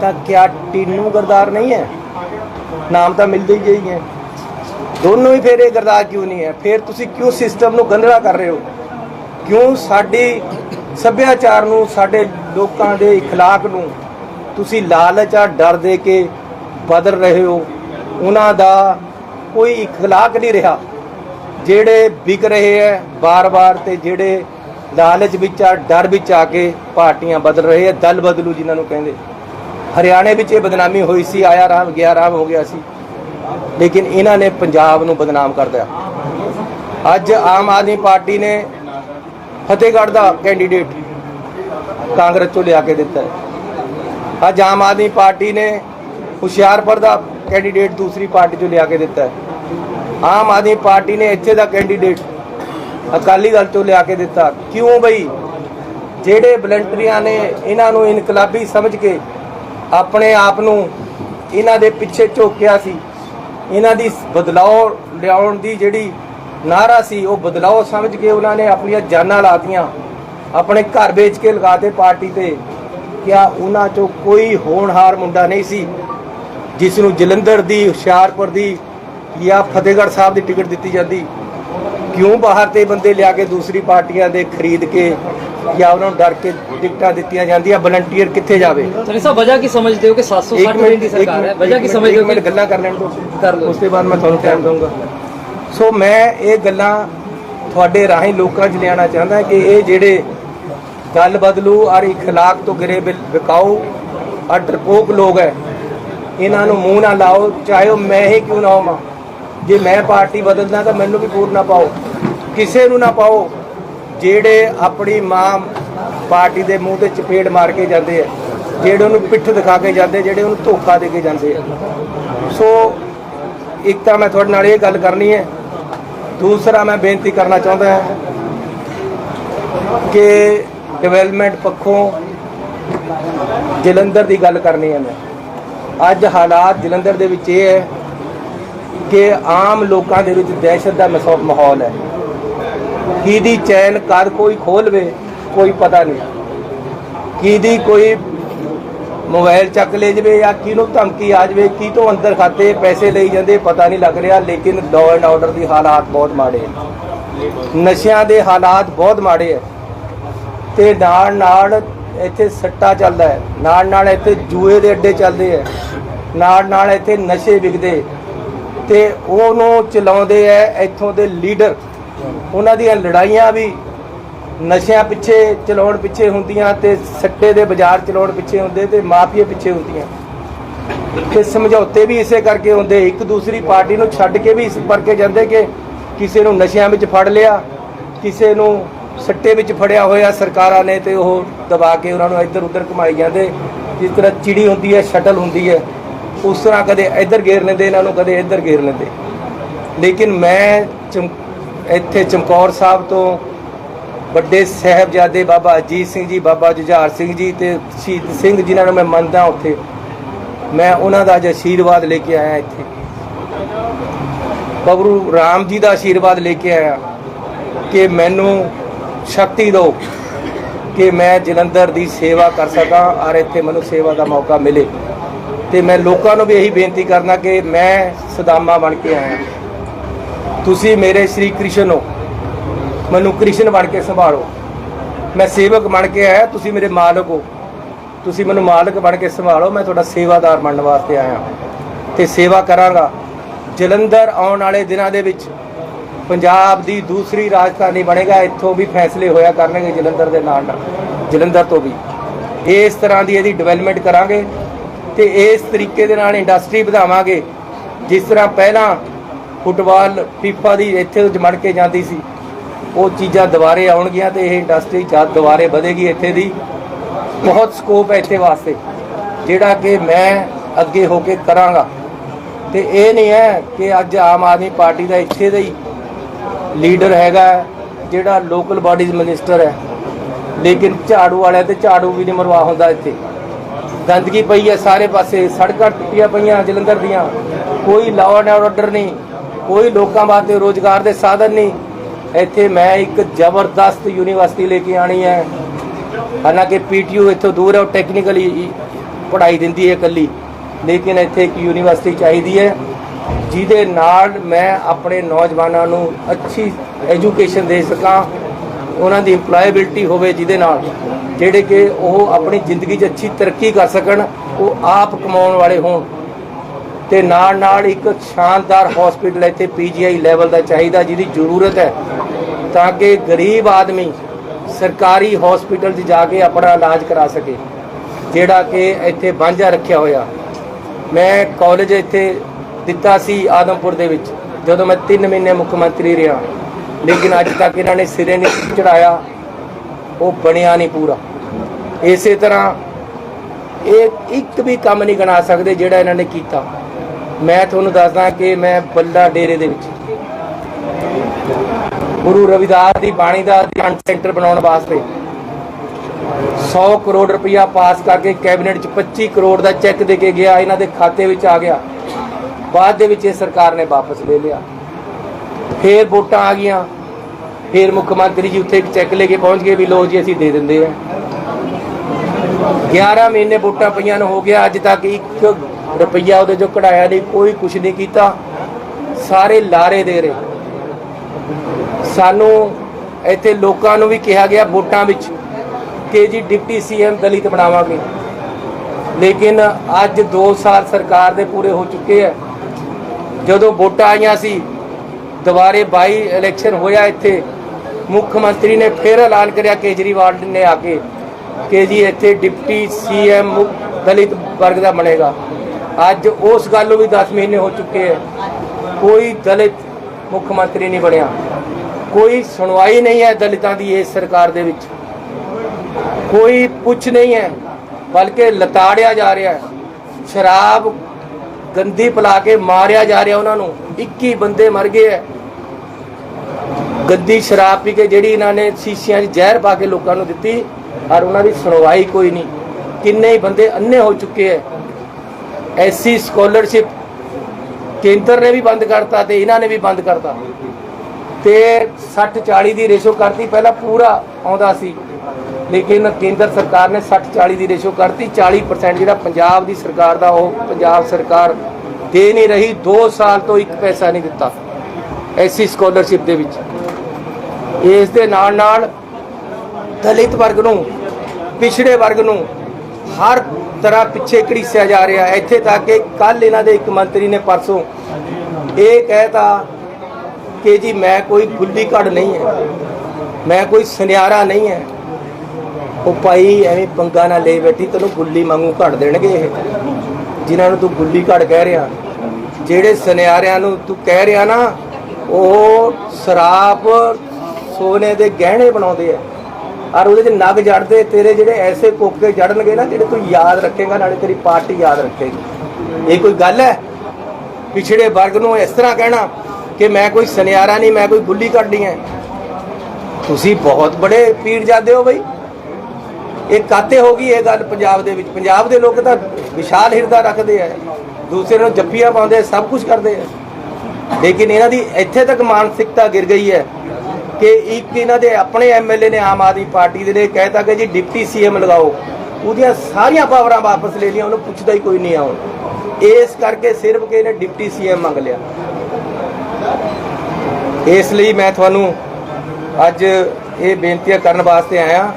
ਤਾਂ ਕਿਆ ਟੀਨੂ ਗਰਦਾਰ ਨਹੀਂ ਹੈ ਨਾਮ ਤਾਂ ਮਿਲਦੇ ਹੀ ਜਾਈ ਹੈ ਦੋਨੋਂ ਹੀ ਫੇਰ ਇਹ ਗਰਦਾਰ ਕਿਉਂ ਨਹੀਂ ਹੈ ਫਿਰ ਤੁਸੀਂ ਕਿਉਂ ਸਿਸਟਮ ਨੂੰ ਗੰਧਲਾ ਕਰ ਰਹੇ ਹੋ ਕਿਉਂ ਸਾਡੀ ਸੱਭਿਆਚਾਰ ਨੂੰ ਸਾਡੇ ਲੋਕਾਂ ਦੇ اخلاق ਨੂੰ ਤੁਸੀਂ ਲਾਲਚ ਆ ਡਰ ਦੇ ਕੇ ਬਦਲ ਰਹੇ ਹੋ ਉਹਨਾਂ ਦਾ ਕੋਈ اخلاق ਨਹੀਂ ਰਿਹਾ ਜਿਹੜੇ ਵਿਕ ਰਹੇ ਹੈ ਬਾਰ-ਬਾਰ ਤੇ ਜਿਹੜੇ ਲਾਲਚ ਵਿੱਚ ਆ, ਡਰ ਵਿੱਚ ਆ ਕੇ ਪਾਰਟੀਆਂ ਬਦਲ ਰਹੇ ਹੈ, ਦਲ ਬਦਲੂ ਜਿਨ੍ਹਾਂ ਨੂੰ ਕਹਿੰਦੇ। ਹਰਿਆਣੇ ਵਿੱਚ ਇਹ ਬਦਨਾਮੀ ਹੋਈ ਸੀ, ਆਇਆ ਰਾਮ, ਗਿਆ ਰਾਮ ਹੋ ਗਿਆ ਸੀ। ਲੇਕਿਨ ਇਹਨਾਂ ਨੇ ਪੰਜਾਬ ਨੂੰ ਬਦਨਾਮ ਕਰ ਦਿਆ ਅੱਜ ਆਮ ਆਦਮੀ ਪਾਰਟੀ ਨੇ ਫਤਿਹਗੜ੍ਹ ਦਾ ਕੈਂਡੀਡੇਟ ਕਾਂਗਰਸ ਤੋਂ ਲਿਆ ਕੇ ਦਿੱਤਾ ਹੈ। ਅੱਜ ਆਮ ਆਦਮੀ ਪਾਰਟੀ ਨੇ ਹੁਸ਼ਿਆਰਪੁਰ ਦਾ ਕੈਂਡੀਡੇਟ ਦੂਸਰੀ ਪਾਰਟੀ ਤੋਂ ਲਿਆ ਕੇ ਦਿੱਤਾ ਹੈ। ਆਮ ਆਦਮੀ ਪਾਰਟੀ ਨੇ ਇੱਥੇ ਦਾ ਕੈਂਡੀਡੇਟ ਅਕਾਲੀ ਦਲ ਤੋਂ ਲਿਆ ਕੇ ਦਿੱਤਾ। ਕਿਉਂ ਬਈ? ਜਿਹੜੇ ਵਲੰਟੀਅਰਾਂ ਨੇ ਇਹਨਾਂ ਨੂੰ ਇਨਕਲਾਬੀ ਸਮਝ ਕੇ ਆਪਣੇ ਆਪ ਨੂੰ ਇਹਨਾਂ ਦੇ ਪਿੱਛੇ ਝੋਕਿਆ ਸੀ। ਇਹਨਾਂ ਦੀ ਬਦਲਾਅ ਲਿਆਉਣ ਦੀ ਜਿਹੜੀ ਨਾਰਾ ਸੀ, ਉਹ ਬਦਲਾਅ ਸਮਝ ਕੇ ਉਹਨਾਂ ਨੇ ਆਪਣੀਆਂ ਜਾਨਾਂ ਲਾਤੀਆਂ। ਆਪਣੇ ਘਰ ਵੇਚ ਕੇ ਲਗਾਤੇ ਪਾਰਟੀ ਤੇ। ਕਿਆ ਉਹਨਾਂ ਚੋਂ ਕੋਈ ਹੋਣਹਾਰ ਮੁੰਡਾ ਨਹੀਂ ਸੀ, ਜਿਸ ਨੂੰ ਜਲੰਧਰ ਦੀ, ਹੁਸ਼ਿਆਰਪੁਰ ਦੀ ਜਾਂ ਫਤਿਹਗੜ੍ਹ ਸਾਹਿਬ ਦੀ ਟਿਕਟ ਦਿੱਤੀ ਜਾਂਦੀ ਕਿਉਂ ਬਾਹਰ ਤੇ ਬੰਦੇ ਲਿਆ ਕੇ ਦੂਸਰੀ ਪਾਰਟੀਆਂ ਦੇ ਖਰੀਦ ਕੇ ਜਾਂ ਉਹਨਾਂ ਨੂੰ ਡਰ ਕੇ ਟਿਕਟਾਂ ਦਿੱਤੀਆਂ ਜਾਂਦੀਆਂ ਵਲੰਟੀਅਰ ਕਿੱਥੇ ਜਾਵੇ? ਸਰ ਸਾਹਿਬ ਵਜ੍ਹਾ ਕੀ ਸਮਝਦੇ ਹੋ ਕਿ 760 ਦੀ ਸਰਕਾਰ ਹੈ? ਵਜ੍ਹਾ ਕੀ ਸਮਝਦੇ ਹੋ ਕਿ ਗੱਲਾਂ ਕਰ ਲੈਣ ਦੋ ਕਰ ਲਓ। ਉਸ ਤੋਂ ਬਾਅਦ ਮੈਂ ਤੁਹਾਨੂੰ ਟਾਈਮ ਦਊਂਗਾ। ਸੋ ਮੈਂ ਇਹ ਗੱਲਾਂ ਤੁਹਾਡੇ ਰਾਹੀਂ ਲੋਕਾਂ 'ਚ ਲਿਆਉਣਾ ਚਾਹੁੰਦਾ ਕਿ ਇਹ ਜਿਹੜੇ ਗੱਲ ਬਦਲੂ ਔਰ ਇਖਲਾਕ ਤੋਂ ਗਰੇ ਵਿਕਾਉ ਔਰ ਡਰਪੋਕ ਲੋਕ ਹੈ ਇਹਨਾਂ ਨੂੰ ਮੂੰਹ ਨਾ ਲਾਓ ਚਾਹੇ ਉਹ ਮੈਂ ਹੀ ਕਿਉਂ ਨਾ ਹੋਵਾਂ। ਜੇ ਮੈਂ ਪਾਰਟੀ ਬਦਲਦਾ ਤਾਂ ਮੈਨੂੰ ਵੀ ਵੋਟ ਨਾ ਪਾਓ। ਕਿਸੇ ਨੂੰ ਨਾ ਪਾਓ, ਜਿਹੜੇ ਆਪਣੀ ਮਾਂ ਪਾਰਟੀ ਦੇ ਮੂੰਹ ਤੇ ਚਪੇੜ ਮਾਰ ਕੇ ਜਾਂਦੇ ਆ, ਜਿਹੜੇ ਉਹਨੂੰ ਪਿੱਠ ਦਿਖਾ ਕੇ ਜਾਂਦੇ, ਜਿਹੜੇ ਉਹਨੂੰ ਧੋਖਾ ਦੇ ਕੇ ਜਾਂਦੇ ਆ। ਸੋ, ਇੱਕ ਤਾਂ ਮੈਂ ਤੁਹਾਡੇ ਨਾਲ ਇਹ ਗੱਲ ਕਰਨੀ ਹੈ, ਦੂਸਰਾ ਮੈਂ ਬੇਨਤੀ ਕਰਨਾ ਚਾਹੁੰਦਾ ਹਾਂ ਕਿ ਡਿਵੈਲਪਮੈਂਟ ਪੱਖੋਂ ਜਲੰਧਰ ਦੀ ਗੱਲ ਕਰਨੀ ਹੈ ਮੈਂ। ਅੱਜ ਹਾਲਾਤ ਜਲੰਧਰ ਦੇ ਵਿੱਚ ਇਹ ਹੈ ਕਿ ਆਮ ਲੋਕਾਂ ਦੇ ਵਿੱਚ ਦਹਿਸ਼ਤ ਦਾ ਮਸੌ- ਮਾਹੌਲ ਹੈ। ਕਿਹਦੀ ਚੈਨ ਕਰ ਕੋਈ ਖੋਲਵੇ, ਕੋਈ ਪਤਾ ਨਹੀਂ। ਕਿਹਦੀ ਕੋਈ ਮੋਬਾਈਲ ਚੱਕ ਲੈ ਜਵੇ ਜਾਂ ਕਿਹਨੂੰ ਧਮਕੀ ਆ ਜਵੇ, ਕੀ ਤੋਂ ਅੰਦਰ ਖਾਤੇ ਪੈਸੇ ਲਈ ਜਾਂਦੇ ਪਤਾ ਨਹੀਂ ਲੱਗ ਰਿਹਾ, ਲੇਕਿਨ ਲਾਅ ਐਂਡ ਆਰਡਰ ਦੀ ਹਾਲਾਤ ਬਹੁਤ ਮਾੜੇ ਹੈ ਨਸ਼ਿਆਂ ਦੇ ਹਾਲਾਤ ਬਹੁਤ ਮਾੜੇ ਹੈ। ਤੇ ਨਾਲ ਨਾਲ ਇੱਥੇ ਸੱਟਾ ਚੱਲਦਾ ਹੈ। ਨਾਲ ਨਾਲ ਇੱਥੇ ਜੂਏ ਦੇ ਅੱਡੇ ਚੱਲਦੇ ਹੈ। ਨਾਲ ਨਾਲ ਇੱਥੇ ਨਸ਼ੇ ਵਿਕਦੇ। ਤੇ ਉਹਨੂੰ ਚਲਾਉਂਦੇ ਐ ਇੱਥੋਂ ਦੇ ਲੀਡਰ। ਉਹਨਾਂ ਦੀਆਂ ਲੜਾਈਆਂ ਵੀ ਨਸ਼ਿਆਂ ਪਿੱਛੇ ਚਲਾਉਣ ਪਿੱਛੇ ਹੁੰਦੀਆਂ ਤੇ ਸੱਟੇ ਦੇ ਬਾਜ਼ਾਰ ਚਲਾਉਣ ਪਿੱਛੇ ਹੁੰਦੇ ਤੇ ਮਾਫੀਏ ਪਿੱਛੇ ਹੁੰਦੀਆਂ। ਤੇ ਸਮਝੌਤੇ ਵੀ ਇਸੇ ਕਰਕੇ ਹੁੰਦੇ। ਇੱਕ ਦੂਸਰੀ ਪਾਰਟੀ ਨੂੰ ਛੱਡ ਕੇ ਵੀ ਇਸ ਕਰਕੇ ਜਾਂਦੇ ਕਿ ਕਿਸੇ ਨੂੰ ਨਸ਼ਿਆਂ ਵਿੱਚ ਫੜ ਲਿਆ, ਕਿਸੇ ਨੂੰ ਸੱਟੇ ਵਿੱਚ ਫੜਿਆ ਹੋਇਆ ਸਰਕਾਰਾਂ ਨੇ ਤੇ ਉਹ ਦਬਾ ਕੇ ਉਹਨਾਂ ਨੂੰ ਇੱਧਰ ਉੱਧਰ ਘੁਮਾਈ ਜਾਂਦੇ। ਜਿਸ ਤਰ੍ਹਾਂ ਚਿੜੀ ਹੁੰਦੀ ਹੈ, ਸ਼ਟਲ ਹੁੰਦੀ ਹੈ। ਉਸ ਤਰ੍ਹਾਂ ਕਦੇ ਇੱਧਰ ਘੇਰ ਲੈਂਦੇ, ਇਹਨਾਂ ਨੂੰ ਕਦੇ ਇੱਧਰ ਘੇਰ ਲੈਂਦੇ। ਲੇਕਿਨ ਮੈਂ ਚਮ- ਇੱਥੇ ਚਮਕੌਰ ਸਾਹਿਬ ਤੋਂ ਵੱਡੇ ਸਾਹਿਬਜ਼ਾਦੇ ਬਾਬਾ ਅਜੀਤ ਸਿੰਘ ਜੀ, ਬਾਬਾ ਜੁਝਾਰ ਸਿੰਘ ਜੀ ਤੇ ਸ਼ਹੀਦ ਸਿੰਘ ਜਿਨ੍ਹਾਂ ਨੂੰ ਮੈਂ ਮੰਨਦਾ ਉੱਥੇ, ਮੈਂ ਉਹਨਾਂ ਦਾ ਅੱਜ ਆਸ਼ੀਰਵਾਦ ਲੈ ਕੇ ਆਇਆ ਇੱਥੇ। ਪ੍ਰਭੂ ਰਾਮ ਜੀ ਦਾ ਆਸ਼ੀਰਵਾਦ ਲੈ ਕੇ ਆਇਆ ਕਿ ਮੈਨੂੰ ਸ਼ਕਤੀ ਦਿਓ ਕਿ ਮੈਂ ਜਲੰਧਰ ਦੀ ਸੇਵਾ ਕਰ ਸਕਾਂ, ਔਰ ਇੱਥੇ ਮੈਨੂੰ ਸੇਵਾ ਦਾ ਮੌਕਾ ਮਿਲੇ। ਤੇ ਮੈਂ ਲੋਕਾਂ ਨੂੰ ਵੀ ਇਹੀ ਬੇਨਤੀ ਕਰਨਾ ਕਿ ਮੈਂ ਸਦਾਮਾ ਬਣ ਕੇ ਆਇਆ। ਤੁਸੀਂ ਮੇਰੇ ਸ੍ਰੀ ਕ੍ਰਿਸ਼ਨ ਹੋ। ਮੈਨੂੰ ਕ੍ਰਿਸ਼ਨ ਬਣ ਕੇ ਸੰਭਾਲੋ। ਮੈਂ ਸੇਵਕ ਬਣ ਕੇ ਆਇਆ, ਤੁਸੀਂ ਮੇਰੇ ਮਾਲਕ ਹੋ। ਤੁਸੀਂ ਮੈਨੂੰ ਮਾਲਕ ਬਣ ਕੇ ਸੰਭਾਲੋ, ਮੈਂ ਤੁਹਾਡਾ ਸੇਵਾਦਾਰ ਬਣਨ ਵਾਸਤੇ ਆਇਆ। ਤੇ ਸੇਵਾ ਕਰਾਂਗਾ। ਜਲੰਧਰ ਆਉਣ ਵਾਲੇ ਦਿਨਾਂ ਦੇ ਵਿੱਚ ਪੰਜਾਬ ਦੀ ਦੂਸਰੀ ਰਾਜਧਾਨੀ ਬਣੇਗਾ। ਇੱਥੋਂ ਵੀ ਫੈਸਲੇ ਹੋਇਆ ਕਰਨਗੇ ਜਲੰਧਰ ਦੇ ਨਾਲ ਨਾਲ। ਜਲੰਧਰ ਤੋਂ ਵੀ। ਇਸ ਤਰ੍ਹਾਂ ਦੀ ਇਹਦੀ ਡਿਵੈਲਪਮੈਂਟ ਕਰਾਂਗੇ। ਤੇ ਇਸ ਤਰੀਕੇ ਦੇ ਨਾਲ ਇੰਡਸਟਰੀ ਵਧਾਵਾਂਗੇ, ਜਿਸ ਤਰ੍ਹਾਂ ਪਹਿਲਾਂ ਫੁੱਟਬਾਲ ਫੀਫਾ ਦੀ ਇੱਥੇ ਜਮੜ ਕੇ ਜਾਂਦੀ ਸੀ, ਉਹ ਚੀਜ਼ਾਂ ਦੁਬਾਰੇ ਆਉਣਗੀਆਂ ਤੇ ਇਹ ਇੰਡਸਟਰੀ ਜਦ ਦੁਬਾਰੇ ਵਧੇਗੀ ਇੱਥੇ ਦੀ। ਬਹੁਤ ਸਕੋਪ ਹੈ ਇੱਥੇ ਵਾਸਤੇ, ਜਿਹੜਾ ਕਿ ਮੈਂ ਅੱਗੇ ਹੋ ਕੇ ਕਰਾਂਗਾ। ਤੇ ਇਹ ਨਹੀਂ ਹੈ ਕਿ ਅੱਜ ਆਮ ਆਦਮੀ ਪਾਰਟੀ ਦਾ ਇੱਥੇ ਦਾ ਹੀ ਲੀਡਰ ਹੈਗਾ, ਜਿਹੜਾ ਲੋਕਲ ਬਾਡੀਜ਼ ਮਿਨਿਸਟਰ ਹੈ। ਲੇਕਿਨ ਝਾੜੂ ਵਾਲਿਆਂ ਤੇ ਝਾੜੂ ਵੀ ਨਹੀਂ ਮਰਵਾ ਹੁੰਦਾ ਇੱਥੇ। ਗੰਦਗੀ ਪਈ ਹੈ ਸਾਰੇ ਪਾਸੇ, ਸੜਕਾਂ ਟੁੱਟੀਆਂ ਪਈਆਂ ਜਲੰਧਰ ਦੀਆਂ। ਕੋਈ ਲਾਅ ਐਂਡ ਆਰਡਰ ਨਹੀਂ, ਕੋਈ ਲੋਕਾਂ ਵਾਸਤੇ ਰੋਜ਼ਗਾਰ ਦੇ ਸਾਧਨ ਨਹੀਂ। ਇੱਥੇ ਮੈਂ ਇੱਕ ਜ਼ਬਰਦਸਤ ਯੂਨੀਵਰਸਿਟੀ ਲੈ ਕੇ ਆਣੀ ਹੈ। ਹਾਲਾਂਕਿ ਪੀਟੀਯੂ ਇੱਥੋਂ ਦੂਰ ਹੈ, ਉਹ ਟੈਕਨੀਕਲੀ ਪੜ੍ਹਾਈ ਦਿੰਦੀ ਹੈ ਇਕੱਲੀ। ਲੇਕਿਨ ਇੱਥੇ ਇੱਕ ਯੂਨੀਵਰਸਿਟੀ ਚਾਹੀਦੀ ਹੈ, ਜਿਹਦੇ ਨਾਲ ਮੈਂ ਆਪਣੇ ਨੌਜਵਾਨਾਂ ਨੂੰ ਅੱਛੀ ਐਜੂਕੇਸ਼ਨ ਦੇ ਸਕਾਂ। ਉਹਨਾਂ ਦੀ EMPLOYABILITY ਹੋਵੇ ਜਿਹਦੇ ਨਾਲ ਜਿਹੜੇ ਕਿ ਉਹ ਆਪਣੀ ਜ਼ਿੰਦਗੀ 'ਚ ਅੱਛੀ ਤਰੱਕੀ ਕਰ ਸਕਣ, ਉਹ ਆਪ ਕਮਾਉਣ ਵਾਲੇ ਹੋਣ। ਤੇ ਨਾਲ ਨਾਲ ਇੱਕ ਸ਼ਾਨਦਾਰ ਹਸਪੀਟਲ ਇੱਥੇ ਪੀਜੀਆਈ ਲੈਵਲ ਦਾ ਚਾਹੀਦਾ, ਜਿਹਦੀ ਜ਼ਰੂਰਤ ਹੈ। ਤਾਂ ਕਿ ਗਰੀਬ ਆਦਮੀ ਸਰਕਾਰੀ ਹਸਪੀਟਲ 'ਚ ਜਾ ਕੇ ਆਪਣਾ ਇਲਾਜ ਕਰਾ ਸਕੇ, ਜਿਹੜਾ ਕਿ ਇੱਥੇ ਵਾਂਝਾ ਰੱਖਿਆ ਹੋਇਆ। ਮੈਂ ਕਾਲਜ ਇੱਥੇ ਦਿੱਤਾ ਸੀ ਆਦਮਪੁਰ ਦੇ ਵਿੱਚ, ਜਦੋਂ ਮੈਂ 3 ਮਹੀਨੇ ਮੁੱਖ ਮੰਤਰੀ ਰਿਹਾ। ਲੇਕਿਨ ਅੱਜ ਤੱਕ ਇਹਨਾਂ ਨੇ ਸਿਰੇ ਨਹੀਂ ਚੜਾਇਆ, ਉਹ ਬਣਿਆ ਨਹੀਂ ਪੂਰਾ। ਇਸੇ ਤਰ੍ਹਾਂ ਇਹ ਇੱਕ ਵੀ ਕੰਮ ਨਹੀਂ ਗਣਾ ਸਕਦੇ ਜਿਹੜਾ ਇਹਨਾਂ ਨੇ ਕੀਤਾ। ਮੈਂ ਤੁਹਾਨੂੰ ਦੱਸਦਾ ਕਿ ਮੈਂ ਬੱਲਾ ਡੇਰੇ ਦੇ ਵਿੱਚ। ਗੁਰੂ ਰਵਿਦਾਸ ਦੀ ਬਾਣੀ ਦਾ ਧਿਆਨ ਸੈਂਟਰ ਬਣਾਉਣ ਵਾਸਤੇ 100 ਕਰੋੜ ਰੁਪਇਆ ਪਾਸ ਕਰਕੇ ਕੈਬਨਿਟ 'ਚ 25 ਕਰੋੜ ਦਾ ਚੈੱਕ ਦੇ ਕੇ ਗਿਆ, ਇਹਨਾਂ ਦੇ ਖਾਤੇ ਵਿੱਚ ਆ ਗਿਆ। ਬਾਅਦ ਦੇ ਵਿੱਚ ਇਹ ਸਰਕਾਰ ਨੇ ਵਾਪਸ ਲੈ ਲਿਆ। ਫੇਰ ਵੋਟਾਂ ਆ ਗਈਆਂ। ਫੇਰ ਮੁੱਖ ਮੰਤਰੀ ਜੀ ਉੱਥੇ ਇੱਕ ਚੈੱਕ ਲੈ ਕੇ ਪਹੁੰਚ ਗਏ ਵੀ ਲੋ ਜੀ, ਅਸੀਂ ਦੇ ਦਿੰਦੇ ਆ। 11 ਮਹੀਨੇ ਵੋਟਾਂ ਪਈਆਂ ਨੂੰ ਹੋ ਗਿਆ, ਅੱਜ ਤੱਕ ਇੱਕ ਰੁਪਈਆ ਉਹਦੇ ਜੋ ਕਢਾਇਆ ਨਹੀਂ, ਕੋਈ ਕੁਝ ਨਹੀਂ ਕੀਤਾ। ਸਾਰੇ ਲਾਰੇ ਦੇ ਰਹੇ। ਸਾਨੂੰ ਇੱਥੇ ਲੋਕਾਂ ਨੂੰ ਵੀ ਕਿਹਾ ਗਿਆ ਵੋਟਾਂ ਵਿੱਚ ਕਿ ਜੀ ਡਿਪਟੀ ਸੀਐਮ ਦਲਿਤ ਬਣਾਵਾਂਗੇ। ਲੇਕਿਨ ਅੱਜ 2 ਸਾਲ ਸਰਕਾਰ ਦੇ ਪੂਰੇ ਹੋ ਚੁੱਕੇ ਹੈ ਜਦੋਂ ਵੋਟਾਂ ਆਈਆਂ ਸੀ ਦੁਬਾਰੇ 22 ਇਲੈਕਸ਼ਨ ਹੋਇਆ ਇੱਥੇ। ਮੁੱਖ ਮੰਤਰੀ ਨੇ ਫਿਰ ਐਲਾਨ ਕਰਿਆ, ਕੇਜਰੀਵਾਲ ਨੇ ਆ ਕੇ ਕਿ ਜੀ ਇੱਥੇ ਡਿਪਟੀ ਸੀਐਮ ਦਲਿਤ ਵਰਗ ਦਾ ਬਣੇਗਾ। ਅੱਜ ਉਸ ਗੱਲ ਨੂੰ ਵੀ 10 ਮਹੀਨੇ ਹੋ ਚੁੱਕੇ ਹੈ। ਕੋਈ ਦਲਿਤ ਮੁੱਖ ਮੰਤਰੀ ਨਹੀਂ ਬਣਿਆ। ਕੋਈ ਸੁਣਵਾਈ ਨਹੀਂ ਹੈ ਦਲਿਤਾਂ ਦੀ ਇਸ ਸਰਕਾਰ ਦੇ ਵਿੱਚ। ਕੋਈ ਪੁੱਛ ਨਹੀਂ ਹੈ, ਬਲਕਿ ਲਤਾੜਿਆ ਜਾ ਰਿਹਾ ਹੈ। ਸ਼ਰਾਬ ਗੰਦੀ ਪਿਲਾ ਕੇ ਮਾਰਿਆ ਜਾ ਰਿਹਾ ਉਹਨਾਂ ਨੂੰ। 21 ਬੰਦੇ ਮਰ ਗਏ ਹੈ ਗੰਦੀ ਸ਼ਰਾਬ ਪੀ ਕੇ ਜਿਹੜੀ ਇਹਨਾਂ ਨੇ ਸ਼ੀਸ਼ੀਆਂ 'ਚ ਜ਼ਹਿਰ ਪਾ ਕੇ ਲੋਕਾਂ ਨੂੰ ਦਿੱਤੀ ਔਰ ਉਹਨਾਂ ਦੀ ਸੁਣਵਾਈ ਕੋਈ ਨਹੀਂ। ਕਿੰਨੇ ਹੀ ਬੰਦੇ ਅੰਨੇ ਹੋ ਚੁੱਕੇ ਹੈ ਐਸੀ ਸਕਾਲਰਸ਼ਿਪ ਕੇਂਦਰ ਨੇ ਵੀ ਬੰਦ ਕਰਤਾ ਤੇ ਇਹਨਾਂ ਨੇ ਵੀ ਬੰਦ ਕਰਤਾ। ਤੇ 60 40 ਦੀ ਰੇਸ਼ੋ ਕਰਤੀ, ਪਹਿਲਾਂ ਪੂਰਾ ਆਉਂਦਾ ਸੀ। ਲੇਕਿਨ ਕੇਂਦਰ ਸਰਕਾਰ ਨੇ 60 40 ਦੀ ਰੇਸ਼ੋ ਕਰਤੀ 40% ਜਿਹੜਾ ਪੰਜਾਬ ਦੀ ਸਰਕਾਰ ਦਾ, ਉਹ ਪੰਜਾਬ ਸਰਕਾਰ ਦੇ ਨਹੀਂ ਰਹੀ 2 ਸਾਲ ਤੋਂ ਇੱਕ ਪੈਸਾ ਨਹੀਂ ਦਿੱਤਾ ਐਸੀ ਸਕਾਲਰਸ਼ਿਪ ਦੇ ਵਿੱਚ। ਇਸ ਦੇ ਨਾਲ ਨਾਲ ਦਲਿਤ ਵਰਗ ਨੂੰ, ਪਿਛੜੇ ਵਰਗ ਨੂੰ ਹਰ ਤਰ੍ਹਾਂ ਪਿੱਛੇ ਘੜੀਸਿਆ ਜਾ ਰਿਹਾ। ਇੱਥੇ ਤੱਕ ਕਿ ਕੱਲ ਇਹਨਾਂ ਦੇ ਇੱਕ ਮੰਤਰੀ ਨੇ ਪਰਸੋਂ ਇਹ ਕਹਿਤਾ ਕਿ ਜੀ ਮੈਂ ਕੋਈ ਗੁੱਲੀ ਘੜ ਨਹੀਂ ਹੈ। ਮੈਂ ਕੋਈ ਸੁਨਿਆਰਾ ਨਹੀਂ ਹੈ। ਉਹ ਭਾਈ ਐਵੇਂ ਪੰਗਾ ਨਾ ਲੈ ਬੈਠੀ, ਤੈਨੂੰ ਗੁੱਲੀ ਵਾਂਗੂ ਘੜ ਦੇਣਗੇ ਇਹ। ਜਿਨ੍ਹਾਂ ਨੂੰ ਤੂੰ ਗੁੱਲੀ ਘੜ ਕਹਿ ਰਿਹਾ, ਜਿਹੜੇ ਸੁਨਿਆਰਿਆਂ ਨੂੰ ਤੂੰ ਕਹਿ ਰਿਹਾ ਨਾ, ਉਹ ਸ਼ਰਾਪ ਸੋਨੇ ਦੇ ਗਹਿਣੇ ਬਣਾਉਂਦੇ ਆ। ਔਰ ਉਹਦੇ 'ਚ ਨਗ ਜੜਦੇ, ਤੇਰੇ ਜਿਹੜੇ ਐਸੇ ਕੋਕੇ ਜੜਨਗੇ ਨਾ, ਜਿਹੜੇ ਤੂੰ ਯਾਦ ਰੱਖੇਗਾ, ਨਾਲੇ ਤੇਰੀ ਪਾਰਟੀ ਯਾਦ ਰੱਖੇਗੀ। ਇਹ ਕੋਈ ਗੱਲ ਹੈ? ਪਿਛੜੇ ਵਰਗ ਨੂੰ ਇਸ ਤਰ੍ਹਾਂ ਕਹਿਣਾ ਕਿ ਮੈਂ ਕੋਈ ਸੁਨਿਆਰਾ ਨਹੀਂ ਮੈਂ ਕੋਈ ਗੁੱਲੀ ਕੱਢਣੀ ਹੈ ਤੁਸੀਂ ਬਹੁਤ ਬੜੇ ਪੀੜ ਜਾਂਦੇ ਹੋ ਬਈ। ਇਹ ਕਾਤੇ ਹੋ ਗਈ ਇਹ ਗੱਲ ਪੰਜਾਬ ਦੇ ਵਿੱਚ? ਪੰਜਾਬ ਦੇ ਲੋਕ ਤਾਂ ਵਿਸ਼ਾਲ ਹਿਰਦਾ ਰੱਖਦੇ ਆ ਦੂਸਰੇ ਨੂੰ ਜੱਫੀਆਂ ਪਾਉਂਦੇ ਆ, ਸਭ ਕੁਝ ਕਰਦੇ ਆ ਲੇਕਿਨ ਇਹਨਾਂ ਦੀ ਇੱਥੇ ਤੱਕ ਮਾਨਸਿਕਤਾ ਗਿਰ ਗਈ ਹੈ ਕਿ ਇੱਕ ਇਹਨਾਂ ਦੇ ਆਪਣੇ ਐਮਐਲਏ ਨੇ ਆਮ ਆਦਮੀ ਪਾਰਟੀ ਦੇ ਨੇ ਕਹਿਤਾ ਕਿ ਜੀ ਡਿਪਟੀ ਸੀਐਮ ਲਗਾਓ। ਉਹਦੀਆਂ ਸਾਰੀਆਂ ਪਾਵਰਾਂ ਵਾਪਸ ਲੈ ਲਈਆਂ ਉਹਨੂੰ ਪੁੱਛਦਾ ਹੀ ਕੋਈ ਨਹੀਂ ਆਉਣ। ਇਸ ਕਰਕੇ ਸਿਰਫ ਕਿ ਇਹਨੇ ਡਿਪਟੀ ਸੀਐਮ ਮੰਗ ਲਿਆ। ਇਸ ਲਈ ਮੈਂ ਤੁਹਾਨੂੰ ਅੱਜ ਇਹ ਬੇਨਤੀਆਂ ਕਰਨ ਵਾਸਤੇ ਆਇਆ।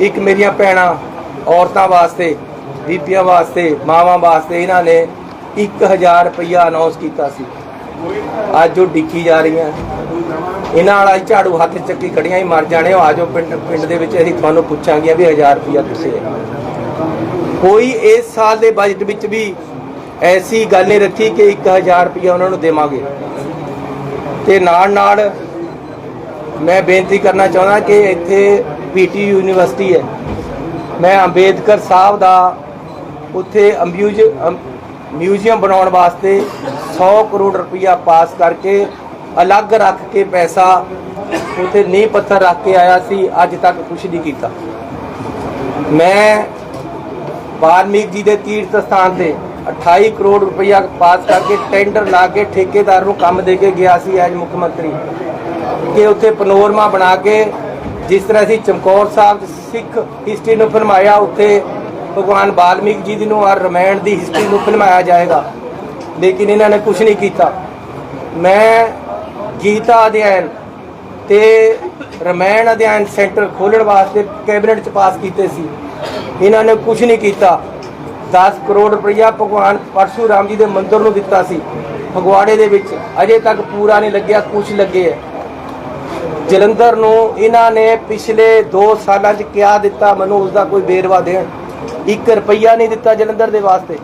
ਇੱਕ ਮੇਰੀਆਂ ਭੈਣਾਂ ਔਰਤਾਂ ਵਾਸਤੇ, ਬੀਬੀਆਂ ਵਾਸਤੇ, ਮਾਵਾਂ ਵਾਸਤੇ ਇਹਨਾਂ ਨੇ 1000 ਰੁਪਇਆ ਅਨਾਉਂਸ ਕੀਤਾ ਸੀ। ਅੱਜ ਉਹ ਡਿੱਕੀ ਜਾ ਰਹੀਆਂ। ਇਹਨਾਂ ਵਾਲਾ ਝਾੜੂ ਹੱਥ ਚੱਕੀ ਖੜੀਆਂ ਹੀ ਮਰ ਜਾਣੇ ਹੋ ਆਜੋ ਪਿੰਡ ਪਿੰਡ ਦੇ ਵਿੱਚ ਅਸੀਂ ਤੁਹਾਨੂੰ ਪੁੱਛਾਂਗੇ ਵੀ 1000 ਰੁਪਇਆ ਹੈ। ਕੋਈ ਇਸ ਸਾਲ ਦੇ ਬਜਟ ਵਿੱਚ ਵੀ ਐਸੀ ਗੱਲ ਨਹੀਂ ਰੱਖੀ ਕਿ 1000 ਰੁਪਇਆ ਉਹਨਾਂ ਨੂੰ ਦੇਵਾਂਗੇ। ਤੇ ਨਾਲ ਨਾਲ ਮੈਂ ਬੇਨਤੀ ਕਰਨਾ ਚਾਹੁੰਦਾ ਕਿ ਇੱਥੇ ਪੀਟੀ ਯੂਨੀਵਰਸਿਟੀ ਹੈ। ਮੈਂ ਅੰਬੇਦਕਰ ਸਾਹਿਬ ਦਾ ਉੱਥੇ ਅੰਬਿਊਜ਼ ਅਮ- ਮਿਊਜ਼ੀਅਮ ਬਣਾਉਣ ਵਾਸਤੇ 100 ਕਰੋੜ ਰੁਪਇਆ ਪਾਸ ਕਰਕੇ ਅਲੱਗ ਰੱਖ ਕੇ ਪੈਸਾ ਉੱਥੇ ਨੀਂਹ ਪੱਥਰ ਰੱਖ ਕੇ ਆਇਆ ਸੀ, ਅੱਜ ਤੱਕ ਕੁਝ ਨਹੀਂ ਕੀਤਾ। ਮੈਂ ਬਾਲਮੀਕ ਜੀ ਦੇ ਤੀਰਥ ਸਥਾਨ ਤੇ 28 ਕਰੋੜ ਰੁਪਇਆ ਪਾਸ ਕਰਕੇ ਟੈਂਡਰ ਲਾ ਕੇ ਠੇਕੇਦਾਰ ਨੂੰ ਕੰਮ ਦੇ ਕੇ ਗਿਆ ਸੀ ਐਜ ਮੁੱਖ ਮੰਤਰੀ। ਕਿ ਉੱਥੇ ਪਨੋਰਮਾ ਬਣਾ ਕੇ ਜਿਸ ਤਰ੍ਹਾਂ ਅਸੀਂ ਚਮਕੌਰ ਸਾਹਿਬ ਸਿੱਖ ਹਿਸਟਰੀ ਨੂੰ ਫਿਲਮਾਇਆ, ਉੱਥੇ ਭਗਵਾਨ ਵਾਲਮੀਕ ਜੀ ਦੀ ਨੂੰ ਔਰ ਰਮਾਇਣ ਦੀ ਹਿਸਟਰੀ ਨੂੰ ਫਿਲਮਾਇਆ ਜਾਏਗਾ। ਲੇਕਿਨ ਇਹਨਾਂ ਨੇ ਕੁਝ ਨਹੀਂ ਕੀਤਾ। ਮੈਂ ਗੀਤਾ ਅਧਿਐਨ ਤੇ ਰਮਾਇਣ ਅਧਿਐਨ ਸੈਂਟਰ ਖੋਲਣ ਵਾਸਤੇ ਕੈਬਨਿਟ 'ਚ ਪਾਸ ਕੀਤੇ ਸੀ। ਇਹਨਾਂ ਨੇ ਕੁਝ ਨਹੀਂ ਕੀਤਾ। 10 ਕਰੋੜ ਰੁਪਇਆ ਭਗਵਾਨ ਪਰਸ਼ੂਰਾਮ ਜੀ ਦੇ ਮੰਦਿਰ ਨੂੰ ਦਿੱਤਾ ਸੀ। ਫਗਵਾੜੇ ਦੇ ਵਿੱਚ। ਅਜੇ ਤੱਕ ਪੂਰਾ ਨਹੀਂ ਲੱਗਿਆ ਕੁਝ ਲੱਗੇ ਹੈ। ਜਲੰਧਰ ਨੂੰ ਇਹਨਾਂ ਨੇ ਪਿਛਲੇ 2 ਸਾਲਾਂ 'ਚ ਕਿਆ ਦਿੱਤਾ? ਮੈਨੂੰ ਉਸ ਦਾ ਕੋਈ ਬੇਰਵਾ ਦੇਣ। 1 ਰੁਪਈਆ ਨਹੀਂ ਦਿੱਤਾ ਜਲੰਧਰ ਦੇ ਵਾਸਤੇ।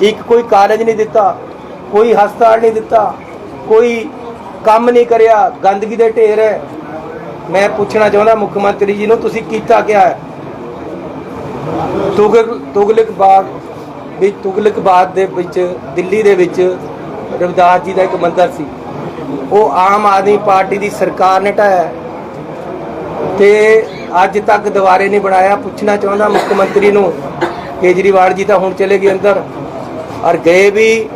ਇੱਕ ਕੋਈ ਕਾਲਜ ਨਹੀਂ ਦਿੱਤਾ, ਕੋਈ ਹਸਪਤਾਲ ਨਹੀਂ ਦਿੱਤਾ, ਕੋਈ ਕੰਮ ਨਹੀਂ ਕਰਿਆ। ਗੰਦਗੀ ਦੇ ਢੇਰ ਹੈ। ਮੈਂ ਪੁੱਛਣਾ ਚਾਹੁੰਦਾ ਮੁੱਖ ਮੰਤਰੀ ਜੀ ਨੂੰ, ਤੁਸੀਂ ਕੀਤਾ ਕਿਆ ਹੈ? ਤੁਗਲਕ ਤੁਗਲਕ ਬਾਗ ਵਿੱਚ ਤੁਗਲਕ ਬਾਗ ਦੇ ਵਿੱਚ, ਦਿੱਲੀ ਦੇ ਵਿੱਚ ਰਵਿਦਾਸ ਜੀ ਦਾ ਇੱਕ ਮੰਦਰ ਸੀ। ਉਹ ਆਮ ਆਦਮੀ ਪਾਰਟੀ ਦੀ ਸਰਕਾਰ ਨੇ ਢਾਇਆ ਹੈ। ਤੇ ਅੱਜ ਤੱਕ ਦੁਬਾਰੇ ਨਹੀਂ ਬਣਾਇਆ। ਪੁੱਛਣਾ ਚਾਹੁੰਦਾ ਮੁੱਖ ਮੰਤਰੀ ਨੂੰ, ਕੇਜਰੀਵਾਲ ਜੀ ਤਾਂ ਹੁਣ ਚਲੇ ਗਏ ਅੰਦਰ। ਔਰ ਗਏ ਵੀ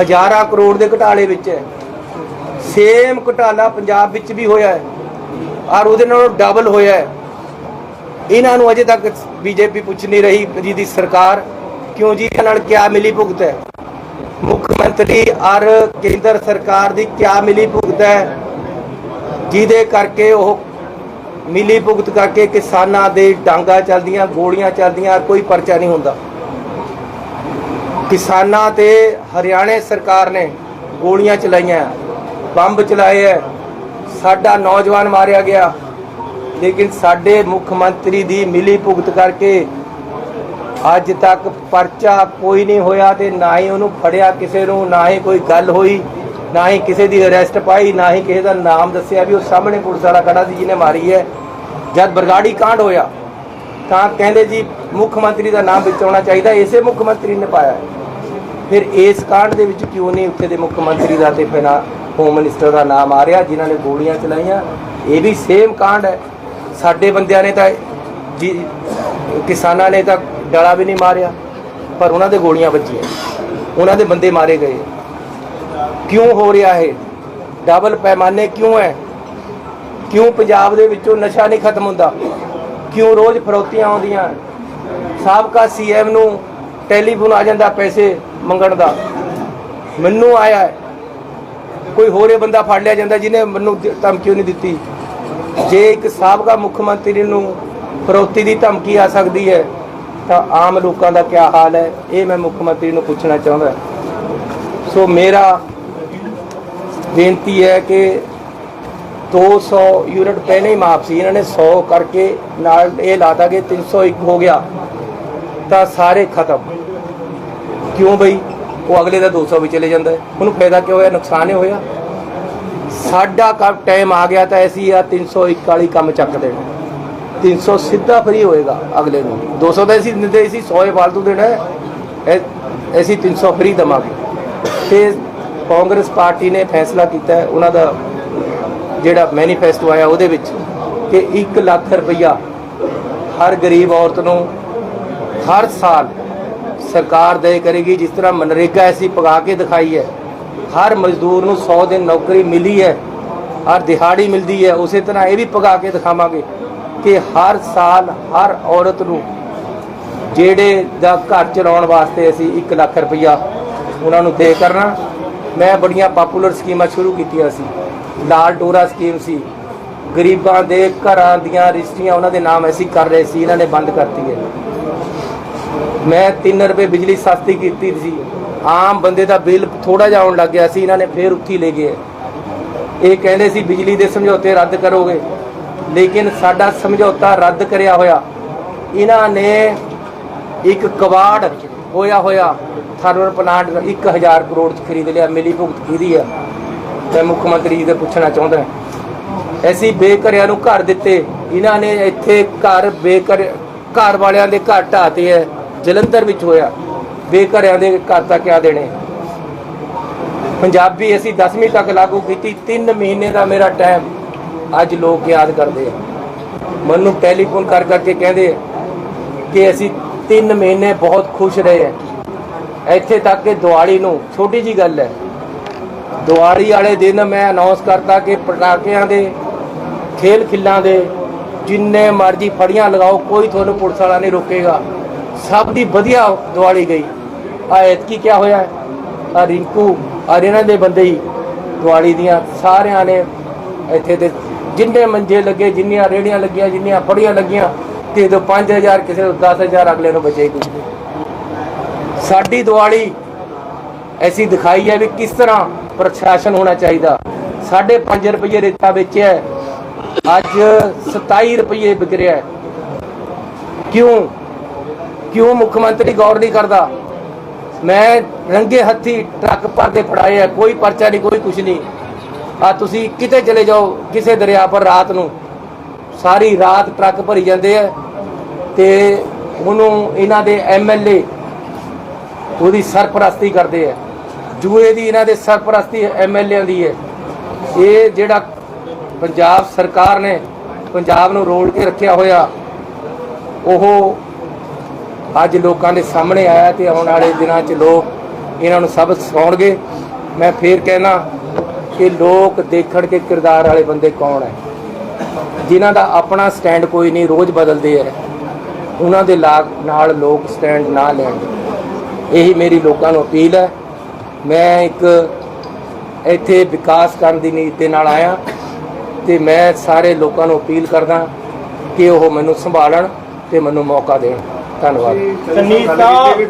ਹਜ਼ਾਰਾਂ ਕਰੋੜ ਦੇ ਘਟਾਲੇ ਵਿੱਚ ਹੈ। ਸੇਮ ਘਟਾਲਾ ਪੰਜਾਬ ਵਿੱਚ ਵੀ ਹੋਇਆ ਹੈ। ਔਰ ਉਹਦੇ ਨਾਲੋਂ ਡਬਲ ਹੋਇਆ ਹੈ। ਇਹਨਾਂ ਨੂੰ ਅਜੇ ਤੱਕ ਬੀਜੇਪੀ ਪੁੱਛ ਨਹੀਂ ਰਹੀ ਜੀ ਦੀ ਸਰਕਾਰ ਕਿਉਂ ਜੀ ਇਹਨਾਂ ਨਾਲ ਕਿਆ ਮਿਲੀ ਭੁਗਤ ਹੈ? ਮੁੱਖ ਮੰਤਰੀ ਔਰ ਕੇਂਦਰ ਸਰਕਾਰ ਦੀ ਕਿਆ ਮਿਲੀ ਭੁਗਤ ਹੈ? ਜਿਹਦੇ ਕਰਕੇ ਉਹ ਮਿਲੀ ਭੁਗਤ ਕਰਕੇ ਕਿਸਾਨਾਂ ਦੇ ਡਾਂਗਾ ਚੱਲਦੀਆਂ, ਗੋਲੀਆਂ ਚੱਲਦੀਆਂ, ਕੋਈ ਪਰਚਾ ਨਹੀਂ ਹੁੰਦਾ। ਕਿਸਾਨਾਂ ਤੇ ਹਰਿਆਣੇ ਸਰਕਾਰ ਨੇ ਗੋਲੀਆਂ ਚਲਾਈਆਂ, ਬੰਬ ਚਲਾਏ ਹੈ। ਸਾਡਾ ਨੌਜਵਾਨ ਮਾਰਿਆ ਗਿਆ। ਲੇਕਿਨ ਸਾਡੇ ਮੁੱਖ ਮੰਤਰੀ ਦੀ ਮਿਲੀ ਭੁਗਤ ਕਰਕੇ ਅੱਜ ਤੱਕ ਪਰਚਾ ਕੋਈ ਨਹੀਂ ਹੋਇਆ ਤੇ ਨਾ ਹੀ ਉਹਨੂੰ ਫੜਿਆ ਕਿਸੇ ਨੂੰ, ਨਾ ਹੀ ਕੋਈ ਗੱਲ ਹੋਈ, ਨਾ ਹੀ ਕਿਸੇ ਦੀ ਅਰੈਸਟ ਪਾਈ, ਨਾ ਹੀ ਕਿਸੇ ਦਾ ਨਾਮ ਦੱਸਿਆ ਵੀ ਉਹ ਸਾਹਮਣੇ ਪੁਲਿਸ ਵਾਲਾ ਖੜਾ ਸੀ ਜਿਹਨੇ ਮਾਰੀ ਹੈ। ਜਦ ਬਰਗਾੜੀ ਕਾਂਡ ਹੋਇਆ, ਤਾਂ ਕਹਿੰਦੇ ਜੀ ਮੁੱਖ ਮੰਤਰੀ ਦਾ ਨਾਮ ਵਿੱਚ ਆਉਣਾ ਚਾਹੀਦਾ, ਇਸੇ ਮੁੱਖ ਮੰਤਰੀ ਨੇ ਪਾਇਆ। ਫਿਰ ਇਸ ਕਾਂਡ ਦੇ ਵਿੱਚ ਕਿਉਂ ਨਹੀਂ ਉੱਥੇ ਦੇ ਮੁੱਖ ਮੰਤਰੀ ਦਾ ਤੇ ਪਹਿਲਾਂ ਹੋਮ ਮਿਨਿਸਟਰ ਦਾ ਨਾਮ ਆ ਰਿਹਾ, ਜਿਨ੍ਹਾਂ ਨੇ ਗੋਲੀਆਂ ਚਲਾਈਆਂ। ਇਹ ਵੀ ਸੇਮ ਕਾਂਡ ਹੈ। ਸਾਡੇ ਬੰਦਿਆਂ ਨੇ ਤਾਂ ਜੀ, ਕਿਸਾਨਾਂ ਨੇ ਤਾਂ ਡਲਾ ਵੀ ਨਹੀਂ ਮਾਰਿਆ, ਪਰ ਉਹਨਾਂ ਦੇ ਗੋਲੀਆਂ ਵੱਜੀਆਂ। ਉਹਨਾਂ ਦੇ ਬੰਦੇ ਮਾਰੇ ਗਏ। ਕਿਉਂ ਹੋ ਰਿਹਾ ਹੈ ਡਬਲ ਪੈਮਾਨੇ ਕਿਉਂ ਹੈ? ਕਿਉਂ ਪੰਜਾਬ ਦੇ ਵਿੱਚੋਂ ਨਸ਼ਾ ਨਹੀਂ ਖਤਮ ਹੁੰਦਾ? ਕਿਉਂ ਰੋਜ਼ ਫਰੋਤੀਆਂ ਆਉਂਦੀਆਂ? ਸਾਬਕਾ ਸੀਐਮ ਨੂੰ ਟੈਲੀਫੋਨ ਆ ਜਾਂਦਾ ਪੈਸੇ ਮੰਗਣ ਦਾ। ਮੈਨੂੰ ਆਇਆ ਕੋਈ ਹੋਰੇ ਬੰਦਾ ਫੜ ਲਿਆ ਜਾਂਦਾ ਜਿਹਨੇ ਮੈਨੂੰ ਧ- ਧਮਕੀ ਨਹੀਂ ਦਿੱਤੀ। ਜੇ ਇੱਕ ਸਾਬਕਾ ਮੁੱਖ ਮੰਤਰੀ ਨੂੰ ਫਰੋਤੀ ਦੀ ਧਮਕੀ ਆ ਸਕਦੀ ਹੈ, ਤਾਂ ਆਮ ਲੋਕਾਂ ਦਾ ਕੀ ਹਾਲ ਹੈ? ਇਹ ਮੈਂ ਮੁੱਖ ਮੰਤਰੀ ਨੂੰ ਪੁੱਛਣਾ ਚਾਹੁੰਦਾ ਸੋ ਮੇਰਾ ਬੇਨਤੀ ਹੈ ਕਿ 200 ਯੂਨਿਟ ਪਹਿਲੇ ਹੀ ਮਾਫ ਸੀ। ਇਹਨਾਂ ਨੇ 100 ਕਰਕੇ ਨਾਲ ਇਹ ਲਾਤਾ ਕਿ 301 ਹੋ ਗਿਆ, ਤਾਂ ਸਾਰੇ ਖਤਮ। ਕਿਉਂ ਬਈ? ਉਹ ਅਗਲੇ ਦਾ 200 ਵੀ ਚਲੇ ਜਾਂਦਾ ਉਹਨੂੰ ਫਾਇਦਾ ਕਿਉਂ ਹੋਇਆ? ਨੁਕਸਾਨ ਹੀ ਹੋਇਆ। ਸਾਡਾ ਕੰਮ ਟਾਈਮ ਆ ਗਿਆ ਤਾਂ ਅਸੀਂ ਆ 301 ਵਾਲੀ ਕੰਮ ਚੱਕ ਦੇਣਾ। 300 ਸਿੱਧਾ ਫਰੀ ਹੋਏਗਾ ਅਗਲੇ ਨੂੰ। 200 ਤਾਂ ਅਸੀਂ ਦਿੰਦੇ ਸੀ 100 ਹੀ ਫਾਲਤੂ ਦੇਣਾ ਹੈ। ਇਹ- ਅਸੀਂ 300 ਫਰੀ ਦਵਾਂਗੇ। ਤੇ ਕਾਂਗਰਸ ਪਾਰਟੀ ਨੇ ਫੈਸਲਾ ਕੀਤਾ ਹੈ, ਉਹਨਾਂ ਦਾ ਜਿਹੜਾ ਮੈਨੀਫੈਸਟੋ ਆਇਆ ਉਹਦੇ ਵਿੱਚ ਕਿ 1 ਲੱਖ ਰੁਪਈਆ ਹਰ ਗਰੀਬ ਔਰਤ ਨੂੰ ਹਰ ਸਾਲ ਸਰਕਾਰ ਦੇ ਕਰੇਗੀ, ਜਿਸ ਤਰ੍ਹਾਂ ਮਨਰੇਗਾ ਅਸੀਂ ਪਗਾ ਕੇ ਦਿਖਾਈ ਹੈ। ਹਰ ਮਜ਼ਦੂਰ ਨੂੰ 100 ਦਿਨ ਨੌਕਰੀ ਮਿਲੀ ਹੈ, ਹਰ ਦਿਹਾੜੀ ਮਿਲਦੀ ਹੈ, ਉਸੇ ਤਰ੍ਹਾਂ ਇਹ ਵੀ ਪਗਾ ਕੇ ਦਿਖਾਵਾਂਗੇ ਕਿ ਹਰ ਸਾਲ ਹਰ ਔਰਤ ਨੂੰ ਜਿਹੜੇ ਦਾ ਘਰ ਚਲਾਉਣ ਵਾਸਤੇ ਅਸੀਂ 1 ਲੱਖ ਰੁਪਈਆ ਉਹਨਾਂ ਨੂੰ ਦੇ ਕਰਨਾ। ਮੈਂ ਬੜੀਆਂ ਪਾਪੂਲਰ ਸਕੀਮਾਂ ਸ਼ੁਰੂ ਕੀਤੀਆਂ ਸੀ। ਲਾਲ ਡੋਰਾ ਸਕੀਮ ਸੀ। ਗਰੀਬਾਂ ਦੇ ਘਰਾਂ ਦੀਆਂ ਰਜਿਸਟਰੀਆਂ ਉਹਨਾਂ ਦੇ ਨਾਮ ਅਸੀਂ ਕਰ ਰਹੇ ਸੀ, ਇਹਨਾਂ ਨੇ ਬੰਦ ਕਰਤੀ ਹੈ। ਮੈਂ 3 ਰੁਪਏ ਬਿਜਲੀ ਸਸਤੀ ਕੀਤੀ ਸੀ। ਆਮ ਬੰਦੇ ਦਾ ਬਿੱਲ ਥੋੜਾ ਜਿਹਾ ਆਉਣ ਲੱਗ ਗਿਆ ਸੀ, ਇਹਨਾਂ ਨੇ ਫੇਰ ਉੱਥੀ ਲੈ ਗਏ। ਇਹ ਕਹਿੰਦੇ ਸੀ, ਬਿਜਲੀ ਦੇ ਸਮਝੌਤੇ ਰੱਦ ਕਰੋਗੇ। ਲੇਕਿਨ ਸਾਡਾ ਸਮਝੌਤਾ ਰੱਦ ਕਰਿਆ ਹੋਇਆ। ਇਹਨਾਂ ਨੇ ਇੱਕ ਕਵਾੜ ਹੋਇਆ ਹੋਇਆ। ਥਰਮਲ ਪਲਾਂਟ 1000 ਕਰੋੜ ਚ ਖਰੀਦ ਲਿਆ। ਮਿਲੀ ਭੁਗਤ ਕੀਤੀ ਆ। ਮੈਂ ਮੁੱਖ ਮੰਤਰੀ ਜੀ ਦੇ ਪੁੱਛਣਾ ਚਾਹੁੰਦਾ ਅਸੀਂ ਬੇਘਰਿਆਂ ਨੂੰ ਘਰ ਦਿੱਤੇ। ਇਹਨਾਂ ਨੇ ਇੱਥੇ ਘਰ ਬੇਘਰ ਘਰ ਵਾਲਿਆਂ ਦੇ ਘਰ ਢਾਤੇ ਹੈ। ਜਲੰਧਰ ਵਿੱਚ ਹੋਇਆ। ਬੇਘਰਿਆਂ ਦੇ ਘਰ ਤੱਕ ਆ ਦੇਣੇ? ਪੰਜਾਬੀ ਅਸੀਂ 10ਵੀਂ ਤੱਕ ਲਾਗੂ ਕੀਤੀ 3 ਮਹੀਨੇ ਦਾ ਮੇਰਾ ਟਾਈਮ ਅੱਜ ਲੋਕ ਯਾਦ ਕਰਦੇ ਆ। ਮੈਨੂੰ ਟੈਲੀਫੋਨ ਕਰ ਕਰਕੇ ਕਹਿੰਦੇ ਕਿ ਅਸੀਂ 3 ਮਹੀਨੇ ਬਹੁਤ ਖੁਸ਼ ਰਹੇ ਹਾਂ ਇੱਥੇ ਤੱਕ ਕਿ ਦਿਵਾਲੀ ਨੂੰ, ਛੋਟੀ ਜੀ ਗੱਲ ਹੈ। ਦੀਵਾਲੀ ਵਾਲੇ ਦਿਨ ਮੈਂ ਅਨਾਉਂਸ ਕਰਤਾ ਕਿ ਪਟਾਕਿਆਂ ਦੇ, ਖੇਲ ਖਿੱਲਾਂ ਦੇ ਜਿੰਨੇ ਮਰਜ਼ੀ ਫੜੀਆਂ ਲਗਾਓ, ਕੋਈ ਤੁਹਾਨੂੰ ਪੁਲਿਸ ਵਾਲਾ ਨਹੀਂ ਰੋਕੇਗਾ। ਸਭ ਦੀ ਵਧੀਆ ਦੀਵਾਲੀ ਗਈ। ਆ ਐਤਕੀ ਕੀ ਹੋਇਆ? ਆ ਰਿੰਕੂ, ਆ ਇਹਨਾਂ ਦੇ ਬੰਦੇ ਹੀ ਦੀਵਾਲੀ ਦੀਆਂ ਸਾਰਿਆਂ ਨੇ ਇੱਥੇ ਦੇ ਜਿੰਨੇ ਮੰਜੇ ਲੱਗੇ, ਜਿੰਨੀਆਂ ਰੇੜੀਆਂ ਲੱਗੀਆਂ, ਜਿੰਨੀਆਂ ਫੜੀਆਂ ਲੱਗੀਆਂ ਕਿਸੇ ਤੋਂ 5000 ਕਿਸੇ ਤੋਂ 10000 ਅਗਲੇ ਨੂੰ ਬਚੇ ਕੁਝ ਸਾਡੀ ਦੀਵਾਲੀ ਐਸੀ ਦਿਖਾਈ ਹੈ ਵੀ ਕਿਸ ਤਰ੍ਹਾਂ ਪ੍ਰਸ਼ਾਸਨ ਹੋਣਾ ਚਾਹੀਦਾ। 5.5 ਰੁਪਏ ਰੇਤਾ ਵੇਚਿਆ ਅੱਜ 27 ਰੁਪਏ ਵਿਕ ਰਿਹਾ ਕਿਉਂ? ਕਿਉਂ ਮੁੱਖ ਮੰਤਰੀ ਗੌਰ ਨਹੀਂ ਕਰਦਾ? ਮੈਂ ਰੰਗੇ ਹੱਥੀ ਟਰੱਕ ਭਰ ਕੇ ਫੜਾਏ ਆ, ਕੋਈ ਪਰਚਾ ਨਹੀਂ, ਕੋਈ ਕੁਝ ਨਹੀਂ। ਆ ਤੁਸੀਂ ਕਿਤੇ ਚਲੇ ਜਾਓ, ਕਿਸੇ ਦਰਿਆ ਪਰ ਰਾਤ ਨੂੰ। ਸਾਰੀ ਰਾਤ ਟਰੱਕ ਭਰੀ ਜਾਂਦੇ ਆ ਤੇ ਉਹਨੂੰ ਇਹਨਾਂ ਦੇ ਐਮਐਲਏ ਉਹਦੀ ਸਰਪ੍ਰਸਤੀ ਕਰਦੇ ਆ। ਜੂਏ ਦੀ ਇਹਨਾਂ ਦੇ ਸਰਪ੍ਰਸਤੀ ਐਮਐਲਏਆਂ ਦੀ ਹੈ। ਇਹ ਜਿਹੜਾ ਪੰਜਾਬ ਸਰਕਾਰ ਨੇ ਪੰਜਾਬ ਨੂੰ ਰੋੜ ਕੇ ਰੱਖਿਆ ਹੋਇਆ, ਉਹ ਅੱਜ ਲੋਕਾਂ ਦੇ ਸਾਹਮਣੇ ਆਇਆ ਤੇ ਆਉਣ ਵਾਲੇ ਦਿਨਾਂ 'ਚ ਲੋਕ ਇਹਨਾਂ ਨੂੰ ਸਬਕ ਸਿਖਾਉਣਗੇ ਮੈਂ ਫੇਰ ਕਹਿਣਾ ਕਿ ਲੋਕ ਦੇਖਣ ਕੇ ਕਿਰਦਾਰ ਵਾਲੇ ਬੰਦੇ ਕੌਣ ਹੈ? ਜਿਨ੍ਹਾਂ ਦਾ ਆਪਣਾ ਸਟੈਂਡ ਕੋਈ ਨਹੀਂ, ਰੋਜ਼ ਬਦਲਦੇ ਹੈ ਉਹਨਾਂ ਦੇ ਲਾਗ ਨਾਲ ਲੋਕ ਸਟੈਂਡ ਨਾ ਲੈਣ। ਇਹੀ ਮੇਰੀ ਲੋਕਾਂ ਨੂੰ ਅਪੀਲ ਹੈ। ਮੈਂ ਇੱਕ ਇੱਥੇ ਵਿਕਾਸ ਕਰਨ ਦੀ ਨੀਤ ਦੇ ਨਾਲ ਆਇਆ ਤੇ ਮੈਂ ਸਾਰੇ ਲੋਕਾਂ ਨੂੰ ਅਪੀਲ ਕਰਦਾ ਕਿ ਉਹ ਮੈਨੂੰ ਸੰਭਾਲਣ ਤੇ ਮੈਨੂੰ ਮੌਕਾ ਦੇਣ। ਧੰਨਵਾਦ। ਚੰਨੀ ਸਾਹਿਬ